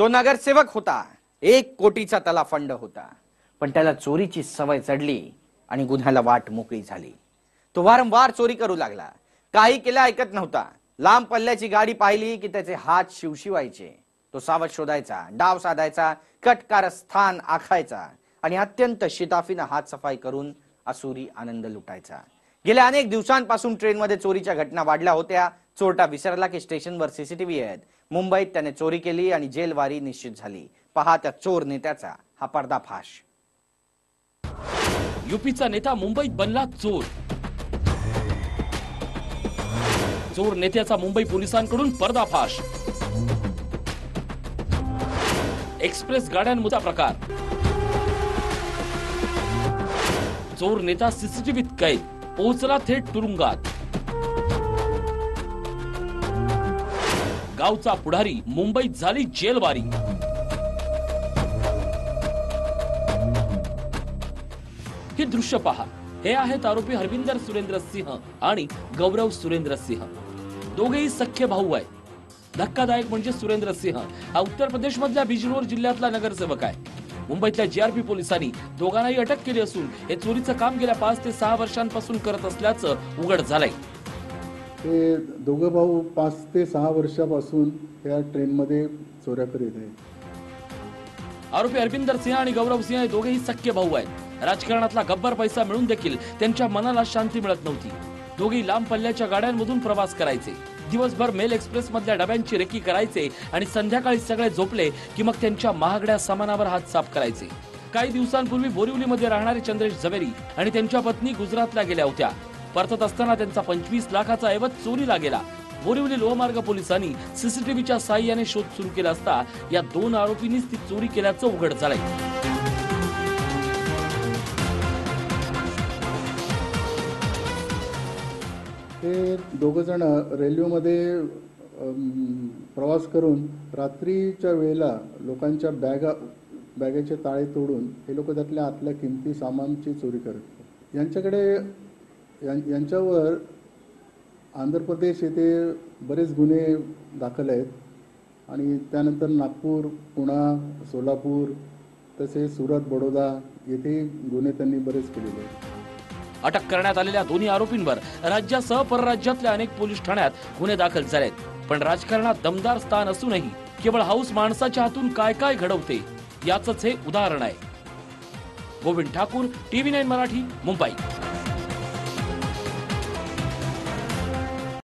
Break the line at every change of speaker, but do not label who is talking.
तो नगरसेवक होता. एक कोटीचा त्याला फंड होता. पण त्याला चोरीची सवय चढली आणि गुन्ह्याला वाट मोकळी झाली. तो वारंवार चोरी करू लागला. काही केलं ऐकत नव्हता. लांब पल्ल्याची गाडी पाहिली की त्याचे हात शिवशिवायचे. तो सावध शोधायचा डाव साधायचा कटकारस्थान आखायचा आणि अत्यंत शिताफीनं हात सफाई करून असुरी आनंद लुटायचा. गेल्या अनेक दिवसांपासून ट्रेनमध्ये चोरीच्या घटना वाढल्या होत्या. चोरटा विसरला की स्टेशनवर सीसीटीव्ही आहेत. मुंबईत त्याने चोरी केली आणि जेलवारी निश्चित झाली. पहा त्या चोर नेत्याचा हा पर्दाफाश.
युपीचा नेता मुंबईत बनला चोर. चोर नेत्याचा मुंबई पोलिसांकडून पर्दाफाश. एक्सप्रेस गाड्यांमुचा प्रकार. चोर नेता सीसीटीव्हीत कैद. पोहोचला थेट तुरुंगात. गावचा पुढारी मुंबईत झाली जेलवारी. हे दृश्य पहा. हे आहेत आरोपी हरविंदर सुरेंद्र सिंह आणि गौरव सुरेंद्र सिंह. दोघेही सख्खे भाऊ आहेत. धक्कादायक म्हणजे सुरेंद्र सिंह हा उत्तर प्रदेश मधल्या बिजनोर जिल्ह्यातला नगरसेवक आहे. मुंबईतल्या जीआरपी पोलिसांनी दोघांनाही अटक केली असून हे चोरीचं काम गेल्या पाच ते सहा वर्षांपासून करत असल्याचं उघड झालंय.
ते दोघं भाऊ पाच ते सहा वर्षापासून या ट्रेनमध्ये चोऱ्या करीत आहेत.
आरोपी हरविंदर सिंह आणि गौरव सिंह हे दोघेही सख्खे भाऊ आहेत. राजकारणातला गब्बर पैसा मिळून देखील त्यांच्या मनाला शांती मिळत नव्हती. दोघेही लांब पल्ल्याच्या गाड्यांमधून प्रवास करायचे. दिवसभर मेल एक्सप्रेस मधल्या डब्यांची रेकी करायचे आणि संध्याकाळी सगळे झोपले की मग त्यांच्या महागड्या सामानावर हात साफ करायचे. काही दिवसांपूर्वी बोरिवलीमध्ये राहणारे चंद्रेश झवेरी आणि त्यांच्या पत्नी गुजरातला गेल्या होत्या. परतत असताना त्यांचा पंचवीस लाखाचा ऐवज चोरीला गेला. बोरिवली लोहमार्ग पोलिसांनी सीसीटीव्हीच्या साह्याने शोध सुरू केला असता या दोन आरोपींनीच ती चोरी केल्याचं उघड झालंय.
ते दोघंजणं रेल्वेमध्ये प्रवास करून रात्रीच्या वेळेला लोकांच्या बॅगा बॅगेचे ताळे तोडून हे लोक त्यातल्या आतल्या किमती सामानची चोरी करतात यांच्याकडे यांच्यावर आंध्र प्रदेश येथे बरेच गुन्हे दाखल आहेत. आणि त्यानंतर नागपूर पुणा सोलापूर तसेच सुरत बडोदा येथे गुन्हे त्यांनी बरेच केलेले आहेत.
अटक करण्यात आलेल्या दोन्ही आरोपींवर राज्यासह परराज्यातल्या अनेक पोलीस ठाण्यात गुन्हे दाखल झालेत. पण राजकारणात दमदार स्थान असूनही केवळ हाऊस माणसाच्या हातून काय काय घडवते याच हे उदाहरण आहे. Govind Thakur TV nine Marathi Mumbai.